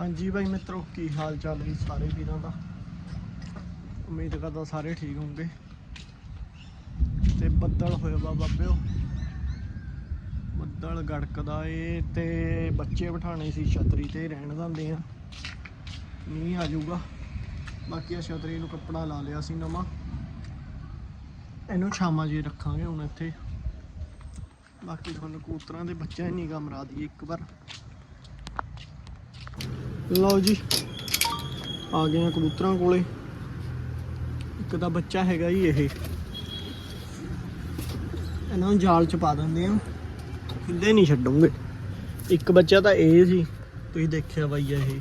ਹਾਂਜੀ ਭਾਈ ਮਿੱਤਰੋ, ਕੀ ਹਾਲ ਚਾਲ ਹੈ ਸਾਰੇ ਵੀਰਾਂ ਦਾ? ਉਮੀਦ ਕਰਦਾ ਸਾਰੇ ਠੀਕ ਹੋਣਗੇ। ਤੇ ਬੱਦਲ ਹੋਇਆ ਵਾ ਬਾਬਿਓ। ਬੱਦਲ ਗੜਕਦਾ ਏ ਤੇ ਬੱਚੇ ਬਿਠਾਣੇ ਸੀ ਛਤਰੀ ਤੇ, ਰਹਿਣ ਦਿੰਦੇ ਆ। ਮੀਂਹ ਆ ਜਾਊਗਾ। ਬਾਕੀ ਆ ਛਤਰੀ ਨੂੰ ਕੱਪੜਾ ਲਾ ਲਿਆ ਸੀ ਨਵਾਂ। ਇਹਨੂੰ ਛਾਵਾਂ ਜੀ ਰੱਖਾਂਗੇ ਹੁਣ ਇੱਥੇ। ਬਾਕੀ ਤੁਹਾਨੂੰ ਕੂਤਰਾਂ ਦੇ ਬੱਚਿਆਂ ਨਹੀਂ ਗਾ ਦੀ ਇੱਕ ਵਾਰ। ਲਓ ਜੀ ਆ ਗਏ ਆ ਕਬੂਤਰਾਂ ਕੋਲੇ। ਇੱਕ ਦਾ ਬੱਚਾ ਹੈਗਾ ਜੀ ਇਹ। ਇਹਨਾਂ ਨੂੰ ਜਾਲ ਚ ਪਾ ਦਿੰਦੇ ਆ। ਹਿੱਲੇ ਨਹੀਂ ਛੱਡੂਗੇ। ਇੱਕ ਬੱਚਾ ਤਾਂ ਇਹ ਸੀ ਤੁਸੀਂ ਦੇਖਿਆ ਬਾਈ ਇਹ।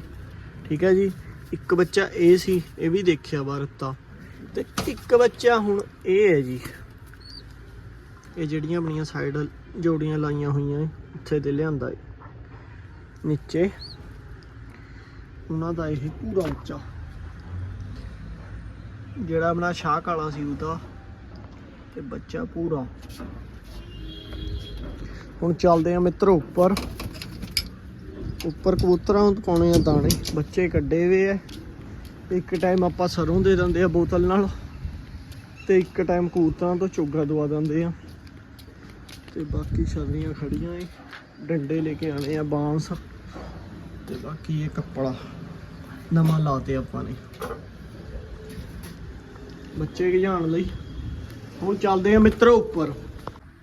ਠੀਕ ਹੈ ਜੀ ਇੱਕ ਬੱਚਾ ਇਹ ਸੀ ਇਹ ਵੀ ਦੇਖਿਆ ਵਾ ਰੱਤਾ ਤੇ ਇੱਕ ਬੱਚਾ ਹੁਣ ਇਹ ਹੈ ਜੀ। ਇਹ ਜਿਹੜੀਆਂ ਆਪਣੀਆਂ ਸਾਈਡ ਜੋੜੀਆਂ ਲਾਈਆਂ ਹੋਈਆਂ ਏ, ਇੱਥੇ ਤੇ ਲਿਆਂਦਾ ਏ। ਨੀਚੇ। ਉਹਨਾਂ ਦਾ ਇਹ ਪੂਰਾ ਉੱਚਾ। ਜਿਹੜਾ ਆਪਣਾ ਸ਼ਾਹ ਕਾਲਾ ਸੀ ਉਹਦਾ ਤੇ ਬੱਚਾ ਪੂਰਾ। ਹੁਣ ਚੱਲਦੇ ਆ ਮਿੱਤਰ ਉੱਪਰ। ਉੱਪਰ ਕਬੂਤਰਾਂ ਨੂੰ ਪਾਉਣੇ ਆ ਦਾਣੇ। ਬੱਚੇ ਕੱਢੇ ਹੋਏ ਆ। ਇੱਕ ਟਾਈਮ ਆਪਾਂ ਸਰੋਂ ਦੇ ਦਿੰਦੇ ਆ ਬੋਤਲ ਨਾਲ ਤੇ ਇੱਕ ਟਾਈਮ ਕਬੂਤਰਾਂ ਤੋਂ ਚੋਗਾ ਦਵਾ ਦਿੰਦੇ ਆ। ਤੇ ਬਾਕੀ ਛਤਰੀਆਂ ਖੜੀਆਂ ਏ। ਡੰਡੇ ਲੈ ਕੇ ਆਣੇ ਆ ਬਾਂਸ ਤੇ ਬਾਕੀ ਇਹ ਕੱਪੜਾ। ਨਵਾਂ ਲਾਤੇ ਆਪਾਂ ਨੇ। ਬੱਚੇ ਕੀ ਜਾਣ ਲਈ? ਹੁਣ ਚੱਲਦੇ ਆ ਮਿੱਤਰੋ ਉੱਪਰ।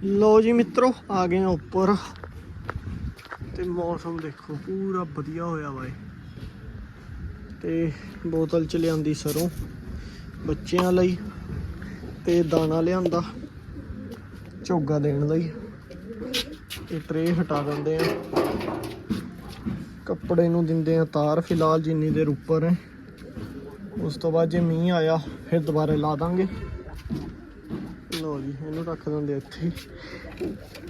ਲੋ ਜੀ ਮਿੱਤਰੋ, ਆ ਗਏ ਆ ਉੱਪਰ। ਤੇ ਮੌਸਮ ਦੇਖੋ, ਪੂਰਾ ਵਧੀਆ ਹੋਇਆ ਵਾ ਇਹ। ਤੇ ਬੋਤਲ ਚ ਲਿਆਂਦੀ ਸਰੋਂ, ਬੱਚਿਆਂ ਲਈ ਤੇ ਦਾਣਾ ਲਿਆਂਦਾ, ਝੋਗਾ ਦੇਣ ਲਈ। ਇਹ ਟਰੇ ਹਟਾ ਦਿੰਦੇ ਆ। ਕੱਪੜੇ ਨੂੰ ਦਿੰਦੇ ਆ ਤਾਰ ਫਿਲਹਾਲ ਜਿੰਨੀ ਦੇਰ ਉੱਪਰ ਹੈ। ਉਸ ਤੋਂ ਬਾਅਦ ਜੇ ਮੀਂਹ ਆਇਆ, ਫਿਰ ਦੁਬਾਰਾ ਲਾ ਦਾਂਗੇ। ਲੋ ਜੀ, ਇਹਨੂੰ ਰੱਖ ਦਿੰਦੇ ਇੱਥੇ।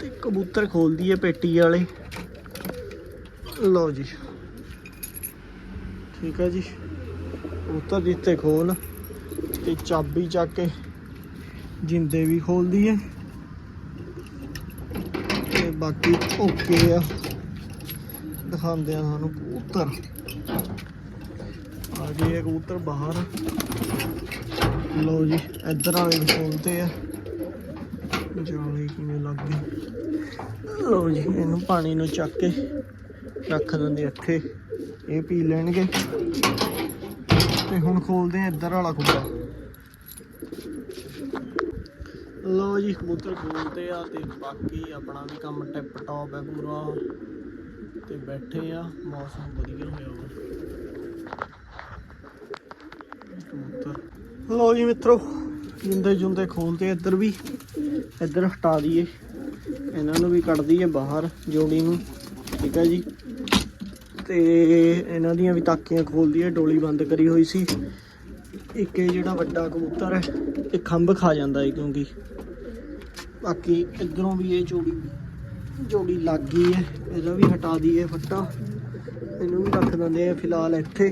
ਤੇ ਕਬੂਤਰ ਖੋਲਦੀ ਹੈ ਪੇਟੀ ਵਾਲੇ। ਲੋ ਜੀ। ਠੀਕ ਹੈ ਜੀ। ਕਬੂਤਰ ਦਿੱਤੇ ਖੋਲ ਤੇ ਚਾਬੀ ਚੱਕ ਕੇ ਜਿੰਦੇ ਵੀ ਖੋਲਦੀ ਹੈ। ਤੇ ਬਾਕੀ ਓਕੇ ਆ। ਦਿਖਾਉਂਦੇ ਆ ਤੁਹਾਨੂੰ ਕਬੂਤਰ। ਆ ਗਏ ਕਬੂਤਰ ਬਾਹਰ। ਲਓ ਜੀ, ਇੱਧਰ ਵਾਲੇ ਵੀ ਖੋਲਤੇ ਆ। ਜਾਲੀ ਕਿਵੇਂ ਲੱਗ ਗਈ। ਲੋ ਜੀ, ਇਹਨੂੰ ਪਾਣੀ ਨੂੰ ਚੱਕ ਕੇ ਰੱਖ ਦਿੰਦੇ ਇੱਥੇ। ਇਹ ਪੀ ਲੈਣਗੇ। ਤੇ ਹੁਣ ਖੋਲਦੇ ਆ ਇੱਧਰ ਵਾਲਾ ਖੁੱਡਾ ਲੋ ਜੀ, ਕਬੂਤਰ ਖੋਲਦੇ ਆ ਤੇ ਬਾਕੀ ਆਪਣਾ ਵੀ ਕੰਮ ਟਿਪ ਟੌਪ ਹੈ ਪੂਰਾ। ਤੇ ਬੈਠੇ ਆ, ਮੌਸਮ ਵਧੀਆ ਹੋਇਆ ਵਾ। ਲੋ ਜੀ ਮਿੱਤਰੋ ਜਿੰਦੇ ਜੁੰਦੇ ਖੋਲਦੇ ਆ ਇੱਧਰ ਵੀ। ਇੱਧਰ ਹਟਾ ਦਈਏ। ਇਹਨਾਂ ਨੂੰ ਵੀ ਕੱਢ ਦਈਏ ਬਾਹਰ, ਜੋੜੀ ਨੂੰ। ਠੀਕ ਹੈ ਜੀ। ਤੇ ਇਹਨਾਂ ਦੀਆਂ ਵੀ ਤਾਕੀਆਂ ਖੋਲ ਦਈਏ, ਡੋਲੀ ਬੰਦ ਕਰੀ ਹੋਈ ਸੀ। ਇੱਕ ਇਹ ਜਿਹੜਾ ਵੱਡਾ ਕਬੂਤਰ ਹੈ, ਇਹ ਖੰਭ ਖਾ ਜਾਂਦਾ ਹੈ ਕਿਉਂਕਿ। ਬਾਕੀ ਇਧਰੋਂ ਵੀ ਇਹ ਜੋੜੀ ਜੋੜੀ ਲੱਗ ਗਈ ਹੈ, ਇਹਦਾ ਵੀ ਹਟਾ ਦਈਏ ਫੱਟਾ। ਇਹਨੂੰ ਵੀ ਰੱਖ ਦਿੰਦੇ ਆ ਫਿਲਹਾਲ ਇੱਥੇ।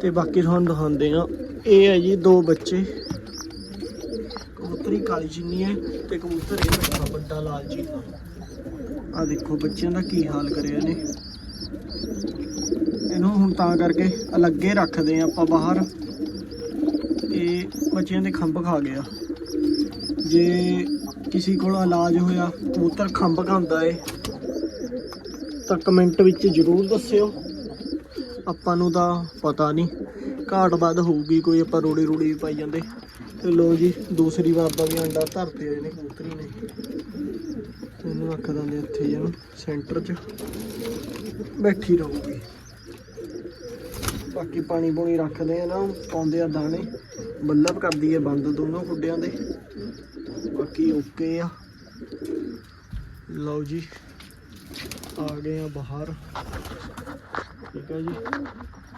ਤੇ ਬਾਕੀ ਤੁਹਾਨੂੰ ਦਿਖਾਉਂਦੇ ਆ। ਇਹ ਹੈ ਜੀ ਦੋ ਬੱਚੇ। ਕਬੂਤਰੀ ਕਾਲੀ ਚਿੰਨੀ ਹੈ ਤੇ ਕਬੂਤਰ ਇਹ ਵੱਡਾ ਵੱਡਾ ਲਾਲ ਜੀ ਆ ਦੇਖੋ ਬੱਚਿਆਂ ਦਾ ਕੀ ਹਾਲ ਕਰਿਆ ਨੇ ਇਹਨੂੰ ਹੁਣ ਤਾਂ ਕਰਕੇ ਅਲੱਗੇ ਰੱਖਦੇ ਆ ਆਪਾਂ ਬਾਹਰ। ਇਹ ਬੱਚਿਆਂ ਦੇ ਖੰਭ ਖਾ ਗਿਆ। ਜੇ ਕਿਸੇ ਕੋਲ ਇਲਾਜ ਹੋਇਆ, ਕਬੂਤਰ ਖੰਭ ਖਾਂਦਾ ਏ। ਤਾਂ ਕਮੈਂਟ ਵਿੱਚ ਜ਼ਰੂਰ ਦੱਸਿਓ। ਆਪਾਂ ਨੂੰ ਤਾਂ ਪਤਾ ਨਹੀਂ ਘਾਟ ਵੱਧ ਹੋਊਗੀ ਕੋਈ, ਆਪਾਂ ਰੋੜੀ ਰੂੜੀ ਵੀ ਪਾਈ ਜਾਂਦੇ। ਤੇ ਲੋ ਜੀ, ਦੂਸਰੀ ਵਾਰ ਦਾ ਵੀ ਅੰਡਾ ਧਰਤੇ ਹੋਏ ਨੇ ਕਬੂਤਰੀ ਨੇ। ਇਹਨੂੰ ਰੱਖ ਦਿੰਦੇ ਇੱਥੇ ਜਨ ਸੈਂਟਰ 'ਚ। ਬੈਠੀ ਰਹੂਗੀ। ਬਾਕੀ ਪਾਣੀ ਪੂਣੀ ਰੱਖਦੇ ਆ ਨਾ, ਪਾਉਂਦੇ ਆ ਦਾਣੇ। ਬੱਲਬ ਕਰਦੀ ਹੈ ਬੰਦ ਦੋਨੋਂ ਖੁੱਡਿਆਂ ਦੇ। ਬਾਕੀ ਓਕੇ ਆ। ਲਓ ਜੀ, ਆ ਗਏ ਆ ਬਾਹਰ। ਠੀਕ ਹੈ ਜੀ।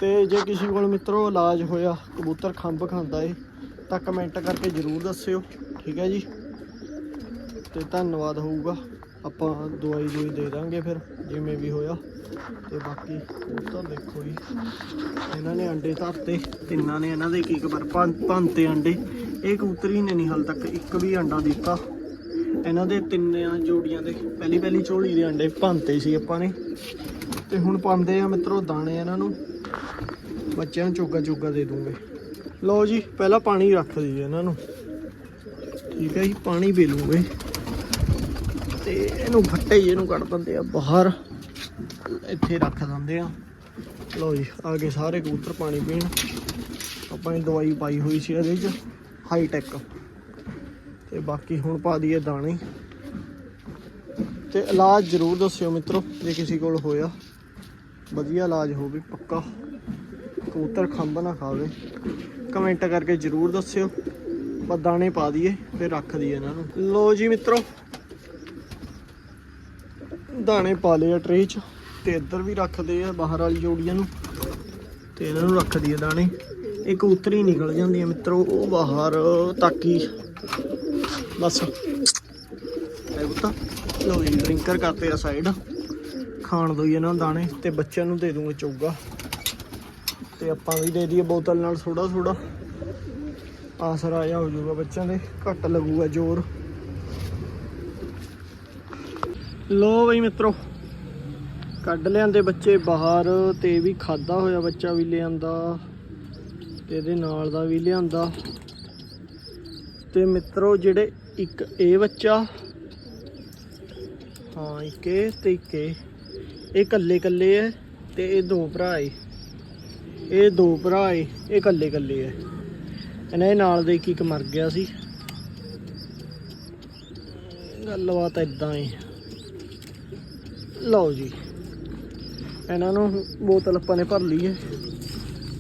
ਤੇ ਜੇ ਕਿਸੇ ਕੋਲ ਮਿੱਤਰੋ ਇਲਾਜ ਹੋਇਆ, ਕਬੂਤਰ ਖੰਭ ਖਾਂਦਾ ਏ, ਤਾਂ ਕਮੈਂਟ ਕਰਕੇ ਜ਼ਰੂਰ ਦੱਸਿਓ। ਠੀਕ ਹੈ ਜੀ। ਤੇ ਧੰਨਵਾਦ ਹੋਊਗਾ। ਆਪਾਂ ਦਵਾਈ ਦੂਈ ਦੇ ਦਾਂਗੇ ਫਿਰ, ਜਿਵੇਂ ਵੀ ਹੋਇਆ। ਤੇ ਬਾਕੀ ਕਬੂਤਰ ਦੇਖੋ ਜੀ। ਇਹਨਾਂ ਨੇ ਅੰਡੇ ਧਰਤੇ, ਤਿੰਨਾਂ ਨੇ ਇਹਨਾਂ ਦੇ ਕੀ ਇੱਕ ਵਾਰ ਪੰਜ ਪੰਤੇ ਅੰਡੇ। ਇਹ ਕਬੂਤਰੀ ਨੇ ਨਹੀਂ ਹਾਲ ਤੱਕ ਇੱਕ ਵੀ ਅੰਡਾ ਦਿੱਤਾ। ਇਹਨਾਂ ਦੇ ਤਿੰਨਾਂ ਜੋੜੀਆਂ ਦੇ ਪਹਿਲੀ ਪਹਿਲੀ ਝੋਲੀ ਦੇ ਅੰਡੇ ਭੰਤੇ ਸੀ ਆਪਾਂ ਨੇ। ਤੇ ਹੁਣ ਪਾਉਂਦੇ ਆ ਮਿੱਤਰੋ ਦਾਣੇ ਇਹਨਾਂ ਨੂੰ। ਬੱਚਿਆਂ ਨੂੰ ਚੋਗਾ ਚੋਗਾ ਦੇ ਦੂੰਗੇ। ਲਓ ਜੀ, ਪਹਿਲਾਂ ਪਾਣੀ ਰੱਖ ਦਈਏ ਇਹਨਾਂ ਨੂੰ। ਠੀਕ ਹੈ ਜੀ, ਪਾਣੀ ਪੀ ਲੂੰਗੇ। ਤੇ ਇਹਨੂੰ ਫੱਟੇ ਜਿਹੇ ਨੂੰ ਕੱਢ ਦਿੰਦੇ ਆ ਬਾਹਰ। ਇੱਥੇ ਰੱਖ ਦਿੰਦੇ ਆ। ਲਓ ਜੀ, ਆ ਗਏ ਸਾਰੇ ਕਬੂਤਰ ਪਾਣੀ ਪੀਣ। ਆਪਾਂ ਨੇ ਦਵਾਈ ਪਾਈ ਹੋਈ ਸੀ ਇਹਦੇ 'ਚ। ਹਾਈ ਟੈਕ ਤੇ ਬਾਕੀ ਹੁਣ ਪਾ ਦਈਏ ਦਾਣੇ। ਤੇ ਇਲਾਜ ਜ਼ਰੂਰ ਦੱਸਿਓ ਮਿੱਤਰੋ, ਜੇ ਕਿਸੇ ਕੋਲ ਹੋਇਆ। ਵਧੀਆ ਇਲਾਜ ਹੋਵੇ, ਪੱਕਾ। ਕਬੂਤਰ ਖੰਭ ਨਾ ਖਾਵੇ। ਕਮੈਂਟ ਕਰਕੇ ਜ਼ਰੂਰ ਦੱਸਿਓ। ਬਸ ਦਾਣੇ ਪਾ ਦਈਏ, ਫਿਰ ਰੱਖ ਦਈਏ ਇਹਨਾਂ ਨੂੰ। ਲੋ ਜੀ ਮਿੱਤਰੋ। ਦਾਣੇ ਪਾ ਲਏ ਆ ਟਰੇ 'ਚ, ਤੇ ਇੱਧਰ ਵੀ ਰੱਖਦੇ ਆ, ਬਾਹਰ ਵਾਲੀ ਜੋੜੀਆਂ ਨੂੰ। ਤੇ ਇਹਨਾਂ ਨੂੰ ਰੱਖ ਦਈਏ ਦਾਣੇ। ਇਹ ਕਬੂਤਰ ਨਿਕਲ ਜਾਂਦੀ ਹੈ ਮਿੱਤਰੋ, ਉਹ ਬਾਹਰ, ਤਾਕੀ। ਬਸ। ਐ ਬੁੱਤਾ ਲੋ ਜੀ, ਡਰਿੰਕਰ ਕਰਤੇ ਆ ਸਾਈਡ। ਖਾਣ ਦੋ ਇਹਨਾਂ ਨੂੰ ਦਾਣੇ, ਤੇ ਬੱਚਿਆਂ ਨੂੰ ਦੇ ਦੂੰਗੇ ਚੋਗਾ। ਤੇ ਆਪਾਂ ਵੀ ਦੇ ਦਈਏ ਬੋਤਲ ਨਾਲ ਥੋੜਾ ਥੋੜਾ ਆਸਰਾ ਜਿਹਾ ਹੋ ਜਾਊਗਾ ਬੱਚਿਆਂ ਦੇ, ਘੱਟ ਲੱਗੂਗਾ ਜ਼ੋਰ। ਲੋ ਬਈ ਮਿੱਤਰੋ, ਕੱਢ ਲਿਆਂਦੇ ਬੱਚੇ ਬਾਹਰ, ਤੇ ਵੀ ਖਾਦਾ ਹੋਇਆ ਬੱਚਾ ਵੀ ਲਿਆਂਦਾ। ਇਹਦੇ ਨਾਲ ਦਾ ਵੀ ਲਿਆਂਦਾ। ਤੇ ਮਿੱਤਰੋ, ਜਿਹੜੇ ਇੱਕ ਇਹ ਬੱਚਾ, ਹਾਂ, ਇੱਕ ਇਹ ਤੇ ਇੱਕ ਇਹ। ਇਹ ਇਕੱਲੇ ਕੱਲੇ ਐ ਤੇ ਇਹ ਦੋ ਭਰਾ ਏ। ਇਹ ਦੋ ਭਰਾ ਏ, ਇਹ ਇਕੱਲੇ ਇਕੱਲੇ ਐ। ਇਹਨਾਂ ਦੇ ਨਾਲ ਦੇ ਇੱਕ ਇੱਕ ਮਰ ਗਿਆ ਸੀ। ਗੱਲਬਾਤ ਇਦਾਂ ਏ। ਲਓ ਜੀ। ਇਹਨਾਂ ਨੂੰ ਬੋਤਲ ਆਪਾਂ ਨੇ ਭਰ ਲਈ ਏ।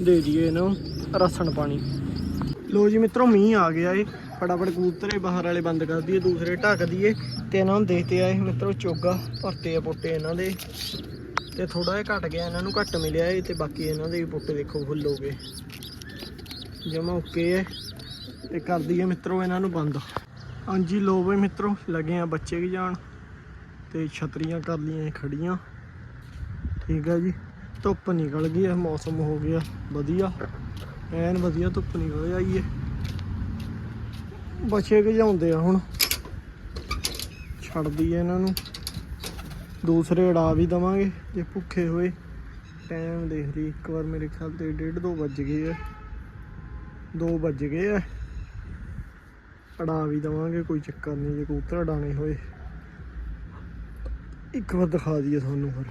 ਦੇ ਦਈਏ ਇਹਨਾਂ ਨੂੰ। ਰਸਣ ਪਾਣੀ। ਲੋ ਜੀ ਮਿੱਤਰੋ, ਮੀਂਹ ਆ ਗਿਆ ਏ। ਫਟਾਫਟ ਕਬੂਤਰੇ ਬਾਹਰ ਵਾਲੇ ਬੰਦ ਕਰ ਦਈਏ, ਦੂਸਰੇ ਢੱਕ ਦਈਏ। ਤੇ ਇਹਨਾਂ ਨੂੰ ਦੇਖਦੇ ਆਏ ਮਿੱਤਰੋ, ਚੋਗਾ ਭਰਤੇ ਆ ਪੁੱਟੇ ਇਹਨਾਂ ਦੇ। ਤੇ ਥੋੜਾ ਜਿਹਾ ਘਟ ਗਿਆ, ਇਹਨਾਂ ਨੂੰ ਘੱਟ ਮਿਲਿਆ ਏ, ਤੇ ਬਾਕੀ ਇਹਨਾਂ ਦੇ ਵੀ ਪੁੱਟੇ ਦੇਖੋ ਫੁੱਲ ਹੋ ਗਏ। ਜਮਾ ਓਕੇ ਹੈ ਤੇ ਕਰ ਦਈਏ ਮਿੱਤਰੋ, ਇਹਨਾਂ ਨੂੰ ਬੰਦ। ਹਾਂਜੀ, ਲੋ ਬਈ ਮਿੱਤਰੋ, ਲੱਗੇ ਆ ਬੱਚੇ ਕੀ ਜਾਣ। ਤੇ ਛਤਰੀਆਂ ਕਰ ਲਈਆਂ ਖੜੀਆਂ। ਠੀਕ ਹੈ ਜੀ, ਧੁੱਪ ਨਿਕਲ ਗਈ ਹੈ ਮੌਸਮ ਹੋ ਗਿਆ ਵਧੀਆ। ਐਨ ਵਧੀਆ ਧੁੱਪ ਨਿਕਲ ਆਈ ਹੈ ਬੱਚੇ ਗਜਾਉਂਦੇ ਆ ਹੁਣ। ਛੱਡਦੀ ਦਈਏ ਇਹਨਾਂ ਨੂੰ। ਦੂਸਰੇ ਅੜਾ ਵੀ ਦਵਾਂਗੇ, ਜੇ ਭੁੱਖੇ ਹੋਏ। ਟਾਈਮ ਦੇਖ ਲਈ ਇੱਕ ਵਾਰ ਮੇਰੇ ਖਿਆਲ ਤੇ 1:30 2 ਵੱਜ ਗਏ ਆ। 2 ਵੱਜ ਗਏ ਆ। ਅੜਾ ਵੀ ਦਵਾਂਗੇ, ਕੋਈ ਚੱਕਰ ਨਹੀਂ, ਜੇ ਕਬੂਤਰ ਉਡਾਣੇ ਹੋਏ। ਇੱਕ ਵਾਰ ਦਿਖਾ ਦਈਏ ਤੁਹਾਨੂੰ ਫਿਰ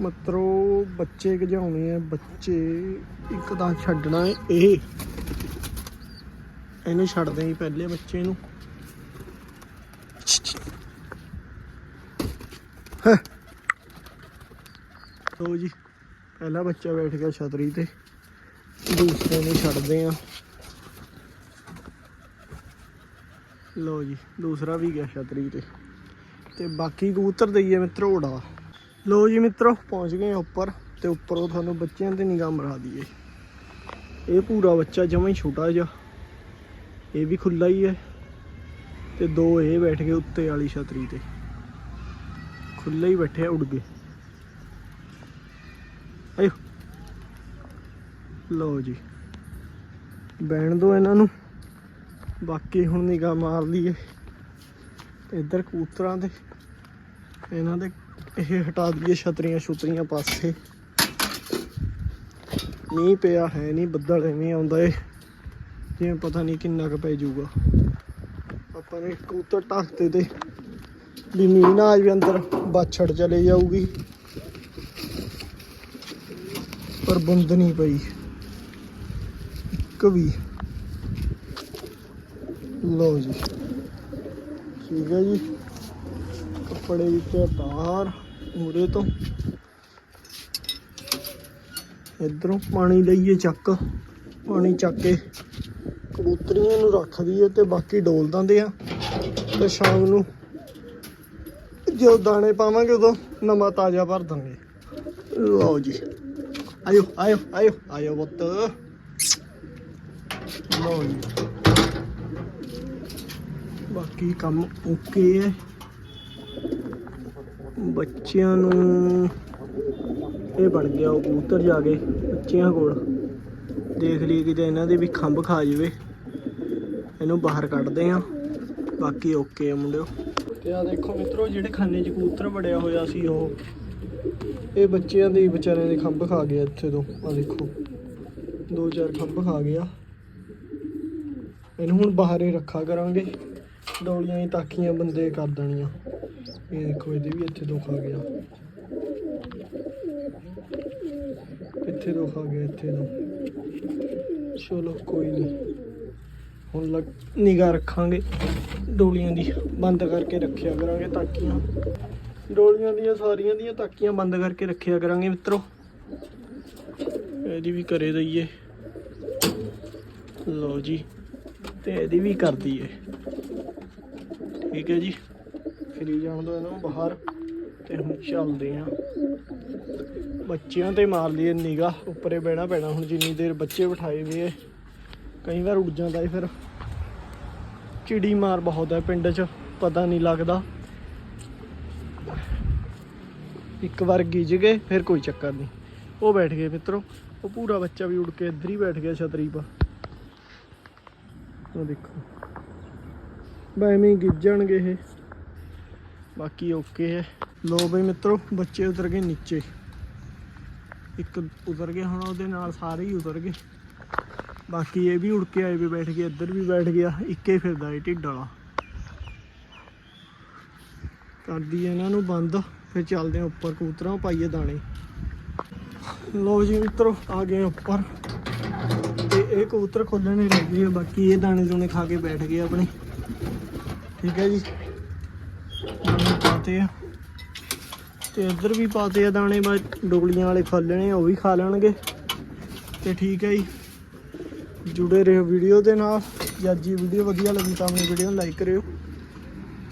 ਮਤਰੋ ਬੱਚੇ ਗਜਾਉਣੇ ਆ, ਬੱਚੇ ਇੱਕ ਤਾਂ ਛੱਡਣਾ ਹੈ, ਇਹ। ਇਹਨੂੰ ਛੱਡਦੇ ਹੀ ਪਹਿਲੇ ਬੱਚੇ ਨੂੰ। ਹੈਂ। ਲਓ ਜੀ, ਪਹਿਲਾ ਬੱਚਾ ਬੈਠ ਗਿਆ ਛਤਰੀ ਤੇ। ਦੂਸਰੇ ਨੂੰ ਛੱਡਦੇ ਆ। ਲਓ ਜੀ, ਦੂਸਰਾ ਵੀ ਗਿਆ ਛਤਰੀ ਤੇ। ਤੇ ਬਾਕੀ ਕਬੂਤਰ ਦਈਏ ਮਿੱਤਰੋ ਉਡਾ ਲੋ ਜੀ ਮਿੱਤਰੋ, ਪਹੁੰਚ ਗਏ ਉੱਪਰ ਤੇ ਉੱਪਰੋਂ ਤੁਹਾਨੂੰ ਬੱਚਿਆਂ ਤੇ ਨਿਗਾਹ ਮਰਾ ਦਈਏ। ਇਹ ਪੂਰਾ ਬੱਚਾ ਜਮਾਂ ਹੀ ਛੋਟਾ ਜਿਹਾ। ਇਹ ਵੀ ਖੁੱਲਾ ਹੀ ਹੈ ਤੇ ਦੋ ਇਹ ਬੈਠ ਗਏ ਉੱਤੇ ਵਾਲੀ ਛਤਰੀ ਤੇ। ਖੁੱਲੇ ਹੀ ਬੈਠੇ ਉੱਡ ਗਏ। ਆਇਓ। ਲਓ ਜੀ। ਬੈਣ ਦੋ ਇਹਨਾਂ ਨੂੰ। ਬਾਕੀ ਹੁਣ ਨਿਗਾਹ ਮਾਰ ਲਈਏ। ਇੱਧਰ ਕਬੂਤਰਾਂ ਦੇ। ਇਹਨਾਂ ਦੇ ਇਹ ਹਟਾ ਦਈਏ ਛਤਰੀਆਂ ਛੁਤਰੀਆਂ ਪਾਸੇ। ਮੀਂਹ ਪਿਆ ਹੈ ਨਹੀਂ ਬੱਦਲ ਐਵੇਂ ਆਉਂਦਾ ਏ। ਜਿਵੇਂ ਪਤਾ ਨਹੀਂ ਕਿੰਨਾ ਕੁ ਪੈ ਜਾਊਗਾ। ਆਪਾਂ ਨੇ ਕਬੂਤਰ ਢੱਕਤੇ ਤੇ ਵੀ ਮੀਂਹ ਨਾ ਆ ਅੰਦਰ ਬਾਛੜ ਚਲੇ ਜਾਊਗੀ। ਪਰ ਬੁੰਦ ਨਹੀਂ ਪਈ। ਇੱਕ ਵੀ। ਲਓ ਜੀ। ਠੀਕ ਹੈ ਜੀ। ਕੱਪੜੇ ਵਿੱਚ ਬਾਹਰ। ਮੂਰੇ ਤੋਂ। ਇਧਰੋਂ ਪਾਣੀ ਲਈਏ ਚੱਕ। ਪਾਣੀ ਚੱਕ ਕੇ ਕਬੂਤਰੀਆਂ ਨੂੰ ਰੱਖ ਦਈਏ ਤੇ ਬਾਕੀ ਡੋਲ ਦਿੰਦੇ ਆ। ਤੇ ਸ਼ਾਮ ਨੂੰ ਜਦੋਂ ਦਾਣੇ ਪਾਵਾਂਗੇ ਉਦੋਂ ਨਵਾਂ ਤਾਜ਼ਾ ਭਰ ਦਾਂਗੇ ਲਓ ਜੀ। ਆਇਓ ਆਇਓ ਆਇਓ ਆਇਓ ਪੁੱਤ। ਲਓ ਜੀ। ਬਾਕੀ ਕੰਮ ਓਕੇ ਹੈ ਬੱਚਿਆਂ ਨੂੰ ਇਹ ਬਣ ਗਿਆ ਉਹ ਕਬੂਤਰ ਜਾ ਕੇ ਬੱਚਿਆਂ ਕੋਲ। ਦੇਖ ਲਈ ਕਿਤੇ ਇਹਨਾਂ ਦੇ ਵੀ ਖੰਭ ਖਾ ਜਾਵੇ। ਇਹਨੂੰ ਬਾਹਰ ਕੱਢਦੇ ਆ ਬਾਕੀ ਓਕੇ ਆ ਮੁੰਡਿਓ। ਤੇ ਆ ਦੇਖੋ ਮਿੱਤਰੋ, ਜਿਹੜੇ ਖਾਨੇ 'ਚ ਕਬੂਤਰ ਵੜਿਆ ਹੋਇਆ ਸੀ ਉਹ, ਇਹ ਬੱਚਿਆਂ ਦੇ ਵਿਚਾਰਿਆਂ ਦੇ ਖੰਭ ਖਾ ਗਿਆ ਇੱਥੇ ਤੋਂ। ਆ ਦੇਖੋ, ਦੋ ਚਾਰ ਖੰਭ ਖਾ ਗਿਆ ਇਹਨੂੰ ਹੁਣ ਬਾਹਰ ਹੀ ਰੱਖਾ ਕਰਾਂਗੇ। ਡੋਲੀਆਂ ਹੀ ਤਾਕੀਆਂ ਬੰਦੇ ਕਰ ਦੇਣੀਆਂ। ਇਹ ਦੇਖੋ, ਇਹਦੇ ਵੀ ਇੱਥੇ ਦੁੱਖ ਆ ਗਿਆ ਇੱਥੇ ਦੁੱਖ ਆ ਗਿਆ ਇੱਥੇ ਤੋਂ ਚਲੋ, ਕੋਈ ਨਹੀਂ ਹੁਣ ਲੱਗ ਨਿਗਾਹ ਰੱਖਾਂਗੇ। ਡੋਲੀਆਂ ਦੀ ਬੰਦ ਕਰਕੇ ਰੱਖਿਆ ਕਰਾਂਗੇ ਤਾਕੀਆਂ। ਡੋਲੀਆਂ ਦੀਆਂ, ਸਾਰੀਆਂ ਦੀਆਂ ਤਾਕੀਆਂ ਬੰਦ ਕਰਕੇ ਰੱਖਿਆ ਕਰਾਂਗੇ ਮਿੱਤਰੋ। ਇਹਦੀ ਵੀ ਕਰੇ ਦਈਏ। ਲਓ ਜੀ, ਤੇ ਇਹਦੀ ਵੀ ਕਰ ਦਈਏ। ਠੀਕ ਹੈ ਜੀ। ਫਰੀ ਜਾਣ ਦੋ ਇਹਨੂੰ ਬਾਹਰ ਤੇ ਹੁਣ ਚੱਲਦੇ ਆ। ਬੱਚਿਆਂ ਤੇ ਮਾਰ ਲਈਏ ਨਿਗਾਹ, ਉੱਪਰੇ ਬਹਿਣਾ ਪੈਣਾ ਹੁਣ ਜਿੰਨੀ ਦੇਰ ਬੱਚੇ ਬਿਠਾਏ ਵੇ ਕਈ ਵਾਰ ਉੱਡ ਜਾਂਦਾ ਏ ਫਿਰ। ਚਿੜੀ ਮਾਰ ਬਹੁਤ ਹੈ ਪਿੰਡ 'ਚ, ਪਤਾ ਨਹੀਂ ਲੱਗਦਾ। ਇੱਕ ਵਾਰ ਗਿਜ ਗਏ, ਫਿਰ ਕੋਈ ਚੱਕਰ ਨਹੀਂ। ਉਹ ਬੈਠ ਗਏ ਮਿੱਤਰੋ, ਉਹ ਪੂਰਾ ਬੱਚਾ ਵੀ ਉੱਡ ਕੇ ਇੱਧਰ ਹੀ ਬੈਠ ਗਿਆ ਛਤਰੀ ਪਾ ਉਹ ਦੇਖੋ। ਬੈਵੇਂ ਗਿੱਜ ਜਾਣਗੇ ਇਹ। ਬਾਕੀ ਓਕੇ ਹੈ। ਲੋ ਬਈ ਮਿੱਤਰੋ ਬੱਚੇ ਉਤਰ ਗਏ ਨੀਚੇ। ਇੱਕ ਉਤਰ ਗਿਆ ਹੁਣ ਉਹਦੇ ਨਾਲ ਸਾਰੇ ਹੀ ਉਤਰ ਗਏ। ਬਾਕੀ ਇਹ ਵੀ ਉੜ ਕੇ ਆਏ ਵੀ ਬੈਠ ਗਏ ਇੱਧਰ ਵੀ ਬੈਠ ਗਿਆ ਇੱਕੇ ਫਿਰਦਾ ਇਹ ਢਿੱਡ ਵਾਲਾ। ਕਰਦੀ ਇਹਨਾਂ ਨੂੰ ਬੰਦ ਫਿਰ ਚੱਲਦੇ ਆ ਉੱਪਰ ਕਬੂਤਰਾਂ ਪਾਈਏ ਦਾਣੇ। ਲੋ ਜੀ ਮਿੱਤਰੋ ਆ ਗਏ ਉੱਪਰ। ਤੇ ਇਹ ਕਬੂਤਰ ਖੋਲਣੇ ਰਹਿ ਗਏ ਆ, ਬਾਕੀ ਇਹ ਦਾਣੇ ਦੂਣੇ ਖਾ ਕੇ ਬੈਠ ਗਏ ਆਪਣੇ। ਠੀਕ ਹੈ ਜੀ। ਪਾਤੇ ਆ। ਤੇ ਇੱਧਰ ਵੀ ਪਾਤੇ ਆ ਦਾਣੇ ਬਸ ਡੋਗਲੀਆਂ ਵਾਲੇ ਖੋਲਣੇ ਉਹ ਵੀ ਖਾ ਲੈਣਗੇ। ਤੇ ਠੀਕ ਹੈ ਜੀ। ਜੁੜੇ ਰਹੋ ਵੀਡੀਓ ਦੇ ਨਾਲ। ਜੇ ਅੱਜ ਦੀ ਵੀਡੀਓ ਵਧੀਆ ਲੱਗੀ ਤਾਂ ਆਪਣੀ ਵੀਡੀਓ ਨੂੰ ਲਾਈਕ ਕਰਿਓ।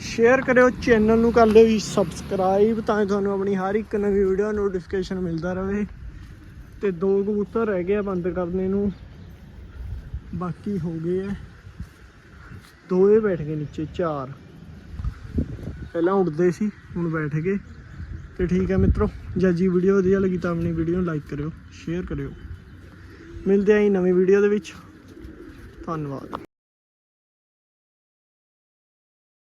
ਸ਼ੇਅਰ ਕਰਿਓ। ਚੈਨਲ ਨੂੰ ਕਰ ਲਿਓ ਜੀ। ਸਬਸਕ੍ਰਾਈਬ ਤਾਂ ਕਿ ਤੁਹਾਨੂੰ ਆਪਣੀ ਹਰ ਇੱਕ ਨਵੀਂ ਵੀਡੀਓ ਨੋਟੀਫਿਕੇਸ਼ਨ ਮਿਲਦਾ ਰਹੇ। ਤੇ ਦੋ ਕਬੂਤਰ ਰਹਿ ਗਏ ਆ ਬੰਦ ਕਰਨੇ ਨੂੰ। ਬਾਕੀ ਹੋ ਗਏ ਆ। ਦੋ ਇਹ ਬੈਠ ਗਏ ਨੀਚੇ। ਚਾਰ। ਪਹਿਲਾਂ ਉੱਡਦੇ ਸੀ, ਹੁਣ ਬੈਠ ਗਏ। ਤੇ ਠੀਕ ਹੈ ਮਿੱਤਰੋ, ਜੇ ਅੱਜ ਵੀਡੀਓ ਵਧੀਆ ਲੱਗੀ ਤਾਂ ਆਪਣੀ ਵੀਡੀਓ ਨੂੰ ਲਾਈਕ ਕਰਿਓ ਸ਼ੇਅਰ ਕਰਿਓ। ਮਿਲਦੇ ਆਂ ਨਵੀਂ ਵੀਡੀਓ ਦੇ ਵਿੱਚ। ਧੰਨਵਾਦ।